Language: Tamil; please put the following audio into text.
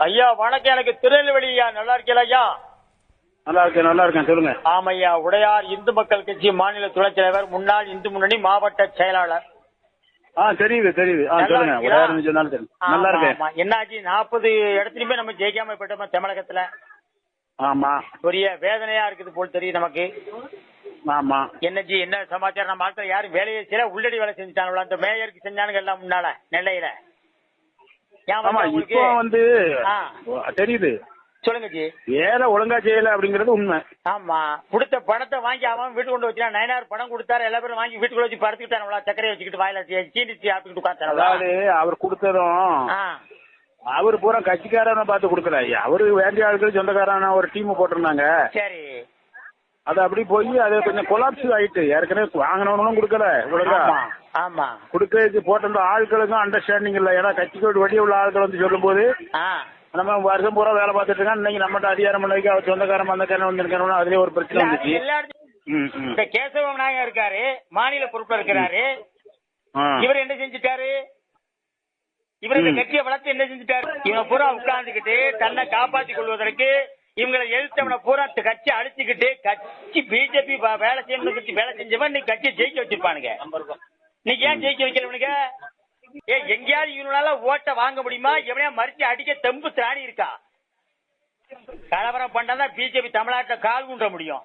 ஐயா வணக்கம். எனக்கு திருநெல்வேலி ஐயா நல்லா இருக்கீங்களா ஐயா? நல்லா இருக்கேன் நல்லா இருக்கேன். சொல்லுங்க. ஆமையா உடையார் இந்து மக்கள் கட்சி மாநில துணைத் தலைவர் முன்னாள் இந்து முன்னணி மாவட்ட செயலாளர். ஆ தெரியுது தெரியுது. ஆ சொல்லுங்க. இருக்கீங்களா? உடையார் சொன்னாலும் தெரியும். நல்லா இருக்கேன். என்னாச்சு? நாற்பது இடத்துலயுமே நம்ம ஜெயிக்காம போயிட்டோமா தமிழகத்துல. ஆமா. பெரிய வேதனையா இருக்குது போல் தெரியும் நமக்கு. ஆமா. என்னஜி என்ன சமாச்சாரம்? நம்ம ஆட்கள் யாரும் வேலையை செய்யல உள்ளடி வேலை செஞ்சுட்டாங்களா அந்த மேயருக்கு செஞ்சானுங்க எல்லாம் முன்னால நெல்லையில. ஆமா? இப்போ வந்து. தெரியுது. சொல்லுங்க ஜி. வேலை ஒழுங்கா செய்யல அப்படிங்கறது உண்மை. ஆமா. கொடுத்த பணத்தை வாங்கி அவன் வீட்டு கொண்டு வச்சுனா நயனார் பணம் கொடுத்தாரு எல்லா பேரும் வாங்கி வீட்டுக்குள்ள வச்சு படுத்துக்கிட்டாங்களா சக்கரையை வச்சுக்கிட்டு வாயில சீ- சீனி சாப்பிட்டுக்கிட்டு உட்காந்துட்டாங்களா அதாவது அவர் கொடுத்ததும் அவர் பூரா கட்சிக்காரனை பார்த்து கொடுக்கல. அவரு வேண்டிய ஆட்கள் சொந்தக்காரன ஒரு டீம் போட்டிருந்தாங்க. சரி. அது அப்படி போய் அது கொஞ்சம் கொலாப்ஸ் ஆயிட்டு. ஏற்கனவே வாங்கினவனும் கொடுக்கல. ஒழுங்கா ஆமா. கொடுக்கறதுக்கு போட்டிருந்த ஆட்களுக்கும் அண்டர்ஸ்டாண்டிங் இல்ல. ஏன்னா கட்சிக்கு வெளியே உள்ள ஆட்கள் வந்து சொல்லும்போது ஆ. நம்ம வருஷம் பூரா வேலை பார்த்துட்டு இருக்கோம் இன்னைக்கு நம்மகிட்ட அதிகாரம் பண்ண வைக்க அவர் சொந்தக்காரன் வந்தக்காரன் வந்திருக்காரு அதுலயே ஒரு பிரச்சனை வந்துச்சு. இந்த கேசவ விநாயகர் இருக்காரு மாநில பொறுப்புல இருக்கிறாரு. இவர் என்ன செஞ்சுட்டாரு? இவர் இந்த. கட்சியை வளர்த்து என்ன செஞ்சுட்டாரு? இவனை பூரா உட்கார்ந்துகிட்டு தன்னை காப்பாத்திக் கொள்வதற்கு இவங்களை எதிர்த்தவனை பூரா கட்சி அழிச்சுக்கிட்டு கட்சி பிஜேபி வேலை செய்யணும் வேலை செஞ்சவன் நீ கட்சியை ஜெயிக்க வச்சிருப்பானுங்க. நீ ஏன் ஜெயிக்க வைக்கலவனுங்க ஏ எங்கேயாவது இவனால ஓட்ட வாங்க முடியுமா? எவனையா மறிச்சு அடிக்க தெம்பு திராணி இருக்கா? கலவரம் பண்ணாதான் பிஜேபி தமிழ்நாட்டுல கால் குன்ற முடியும்.